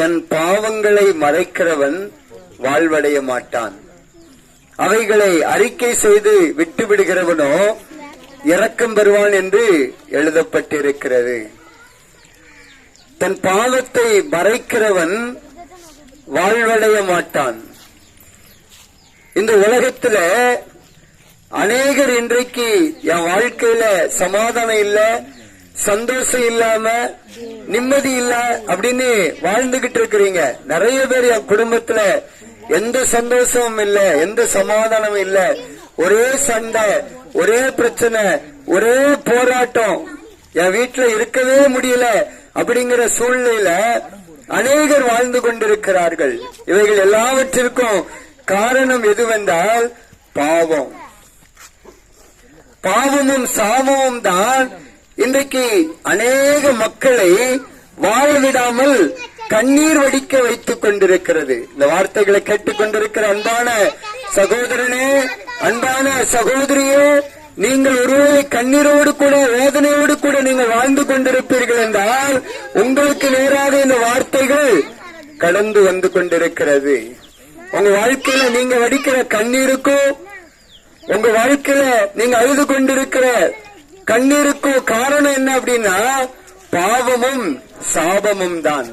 தன் பாவங்களை மறைக்கிறவன் வாழ்வடைய மாட்டான். அவைகளை அறிக்கை செய்து விட்டுவிடுகிறவனோ இறக்கம் பெறுவான் என்று எழுதப்பட்டிருக்கிறது. தன் பாவத்தை மறைக்கிறவன் வாழ்வடைய மாட்டான். இந்த உலகத்துல அநேகர் இன்றைக்கு என் வாழ்க்கையில சமாதானம் இல்லை சந்தோஷம் இல்லாம நிம்மதி இல்ல அப்படின்னு வாழ்ந்துகிட்டு இருக்கிறீங்க. நிறைய பேர் என் குடும்பத்துல எந்த சந்தோஷமும் இல்ல எந்த சமாதானமும் இல்ல. ஒரே சண்டை ஒரே பிரச்சனை ஒரே போராட்டம். என் வீட்டுல இருக்கவே முடியல அப்படிங்கிற சூழ்நிலையில அநேகர் வாழ்ந்து கொண்டிருக்கிறார்கள். இவைகள் எல்லாவற்றிற்கும் காரணம் எதுவென்றால் பாவம். பாவமும் சாபமும் தான் இன்றைக்கு அநேக மக்களை வாழ விடாமல் கண்ணீர் வடிக்க வைத்துக் கொண்டிருக்கிறது. இந்த வார்த்தைகளை கேட்டுக் கொண்டிருக்கிற அன்பான சகோதரனே அன்பான சகோதரியே நீங்கள் ஒருவேளை கண்ணீரோடு கூட வேதனையோடு கூட நீங்கள் வாழ்ந்து கொண்டிருப்பீர்கள் என்றால் உங்களுக்கு நேராக இந்த வார்த்தைகள் கடந்து வந்து கொண்டிருக்கிறது. உங்க வாழ்க்கையில நீங்க வடிக்கிற கண்ணீருக்கும் உங்க வாழ்க்கையில நீங்க அழுது கொண்டிருக்கிற கண்ணீருக்கும் காரணம் என்ன அப்படின்னா பாவமும் சாபமும் தான்.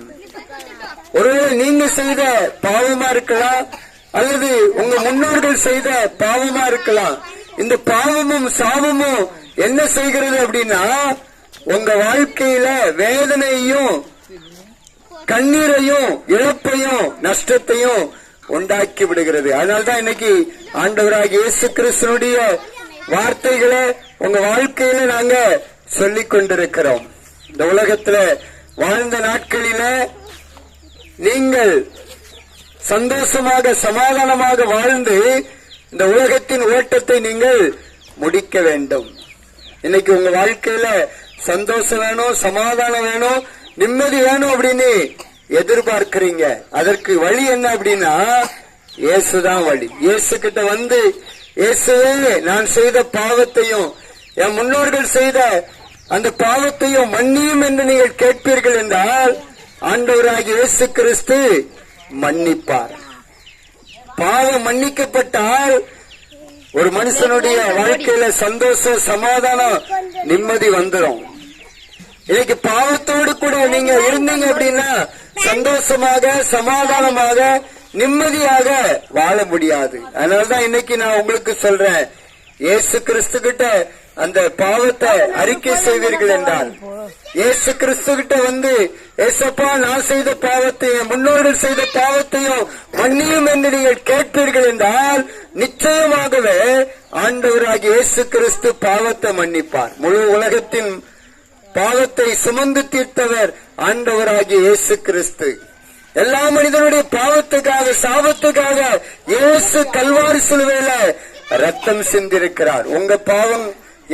ஒருவேளை நீங்க செய்த பாவமா இருக்கலாம் அல்லது உங்க முன்னோர்கள் செய்த பாவமா இருக்கலாம். இந்த பாவமும் சாபமும் என்ன செய்கிறது அப்படின்னா உங்க வாழ்க்கையில வேதனையும் கண்ணீரையும் இழப்பையும் நஷ்டத்தையும் உண்டாக்கி விடுகிறது. அதனால்தான் இன்னைக்கு ஆண்டவராக இயேசு கிறிஸ்தனுடைய வார்த்தைகளை உங்க வாழ்க்கையில நாங்க சொல்லிக் கொண்டிருக்கிறோம். இந்த உலகத்துல வாழ்ந்த நாட்களில நீங்கள் சந்தோஷமாக சமாதானமாக வாழ்ந்து இந்த உலகத்தின் ஓட்டத்தை நீங்கள் முடிக்க வேண்டும். இன்னைக்கு உங்க வாழ்க்கையில சந்தோஷம் வேணும் சமாதானம் வேணும் நிம்மதி வேணும் அப்படின்னு எதிர்பார்க்கிறீங்க. அதற்கு வழி என்ன அப்படின்னா இயேசுதான் வழி. இயேசு கிட்ட வந்து இயேசுவே நான் செய்த பாவத்தையும் என் முன்னோர்கள் செய்த அந்த பாவத்தையும் மன்னியும் என்று நீங்கள் கேட்பீர்கள் என்றால் ஆண்டவராகிய இயேசு கிறிஸ்து மன்னிப்பார். பாவம் மன்னிக்கப்பட்டால் ஒரு மனுஷனுடைய வாழ்க்கையில சந்தோஷம் சமாதானம் நிம்மதி வந்துடும் இன்னைக்கு பாவத்தோடு கூட நீங்க இருந்தீங்க அப்படின்னா சந்தோஷமாக சமாதானமாக நிம்மதியாக வாழ முடியாது. அதனாலதான் இன்னைக்கு நான் உங்களுக்கு சொல்றேன். இயேசு கிறிஸ்து கிட்ட அந்த பாவத்தை அறிக்கை செய்வீர்கள் என்றால் ஏசு கிறிஸ்து கிட்ட வந்து ஏசப்பா நான் செய்த பாவத்தையும் முன்னோர்கள் செய்த பாவத்தையும் மன்னியும் என்று நீங்கள் கேட்பீர்கள் என்றால் நிச்சயமாகவே ஆண்டவராகி இயேசு கிறிஸ்து பாவத்தை மன்னிப்பார். முழு உலகத்தின் பாவத்தை சுமந்து தீர்த்தவர் ஆண்டவராகிய இயேசு கிறிஸ்து. எல்லா மனிதனுடைய பாவத்துக்காக சாபத்துக்காக இயேசு கல்வாரி சிலுவையில ரத்தம் சிந்திருக்கிறார். உங்க பாவம்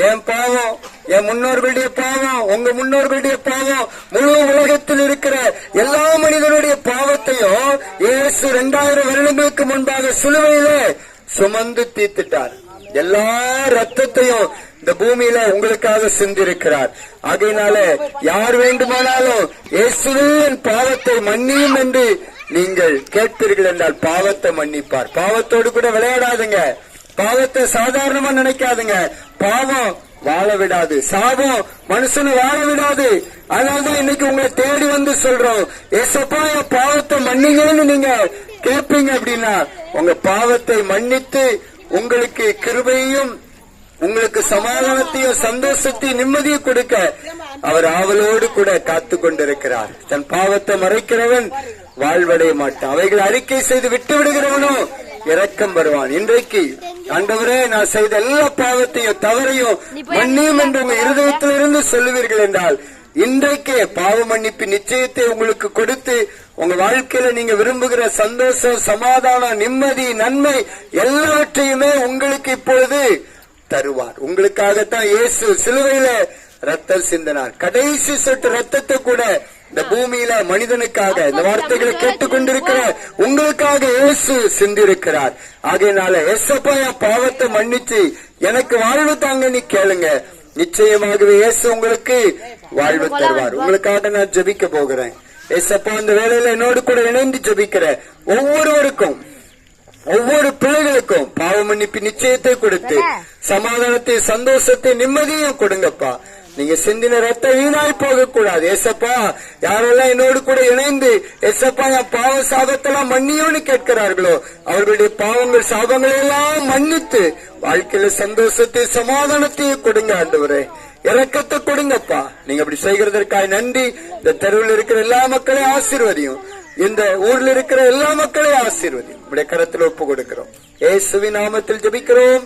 என் பாவம் என் முன்னோர்களுடைய பாவம் உங்க முன்னோர்களுடைய பாவம் முழு உலகத்தில் இருக்கிற எல்லா மனிதனுடைய பாவத்தையும் இயேசு இரண்டாயிரம் வருடங்களுக்கு முன்பாக சிலுவையில சுமந்து தீர்த்துட்டார். எல்லா ரத்தத்தையும் இந்த பூமியில உங்களுக்காக சிந்திருக்கிறார். ஆகையினால யார் வேண்டுமானாலும் இயேசுவின் பாவத்தை மன்னியும் என்று நீங்கள் கேட்பீர்கள் என்றால் பாவத்தை மன்னிப்பார். பாவத்தோடு கூட விளையாடாதுங்க. பாவத்தை சாதாரணமா நினைக்காதுங்க. பாவம் வாழ விடாது சாபம் மனுஷனை வாழ விடாது அதனாலதான் இன்னைக்கு உங்களை தேடி வந்து சொல்றோம். ஏசப்பா என் பாவத்தை மன்னிங்கன்னு நீங்க கேட்பீங்க அப்படின்னா உங்க பாவத்தை மன்னித்து உங்களுக்கு கிருபையும் உங்களுக்கு சமாதானத்தையும் சந்தோஷத்தையும் நிம்மதியும் கொடுக்க அவர் ஆவலோடு கூட காத்து கொண்டிருக்கிறார். தன் பாவத்தை மறைக்கிறவன் வாழ்வடைய மாட்டான். அவைகளை அறிக்கை செய்து விட்டு விடுகிறவனும் இரக்கம் வருவான். இன்றைக்கு ஆண்டவரே நான் செய்த எல்லா பாவத்தையும் தவறையும் மன்னியும் என்று உங்க இருதயத்திலிருந்து சொல்லுவீர்கள் என்றால் இன்றைக்கே பாவ மன்னிப்பு நிச்சயத்தை உங்களுக்கு கொடுத்து உங்க வாழ்க்கையில நீங்க விரும்புகிற சந்தோஷம் சமாதானம் நிம்மதி நன்மை எல்லாவற்றையுமே உங்களுக்கு இப்பொழுது தருவார். உங்களுக்காகத்தான் இயேசு சிலுவையில ரத்தம் சிந்தினார். கடைசி சொட்டு ரத்தத்தை கூட இந்த பூமியில மனிதனுக்காக இந்த வார்த்தைகளை கேட்டுக்கொண்டிருக்கிற உங்களுக்காக இயேசு சிந்திருக்கிறார். ஆகையினால எஸ்அப்பா என் பாவத்தை மன்னிச்சு எனக்கு வாழ்வு தாங்க நீ கேளுங்க. நிச்சயமாகவே இயேசு உங்களுக்கு வாழ்வு தருவார். உங்களுக்காக நான் ஜபிக்க போகிறேன். ஏசப்பா அந்த வேலையில என்னோடு கூட இணைந்து ஜபிக்கிற ஒவ்வொருவருக்கும் ஒவ்வொரு பிள்ளைகளுக்கும் பாவ மன்னிப்பு நிச்சயத்தை கொடுத்து சமாதானத்தை சந்தோஷத்தை நிம்மதியும் கொடுங்கப்பா. நீங்க சிந்தின ரத்த வீணாய் போக கூடாது ஏசப்பா யாரெல்லாம் என்னோடு கூட இணைந்து ஏசப்பா என் பாவ சாபத்தெல்லாம் மன்னியோன்னு கேட்கிறார்களோ அவர்களுடைய பாவங்கள் சாபங்களை எல்லாம் மன்னித்து வாழ்க்கையில சந்தோஷத்தை சமாதானத்தையும் கொடுங்க ஆண்டவரே. இறக்கத்தை கொடுங்கப்பா. நீங்க அப்படி செய்கிறதற்காக நன்றி. இந்த தெருவில் இருக்கிற எல்லா மக்களையும் ஆசீர்வதியும். இந்த ஊர்ல இருக்கிற எல்லா மக்களையும் ஆசீர்வதியும். உடைய கரத்தில் ஒப்பு கொடுக்கிறோம். ஏசுவி நாமத்தில் ஜெபிக்கிறோம்.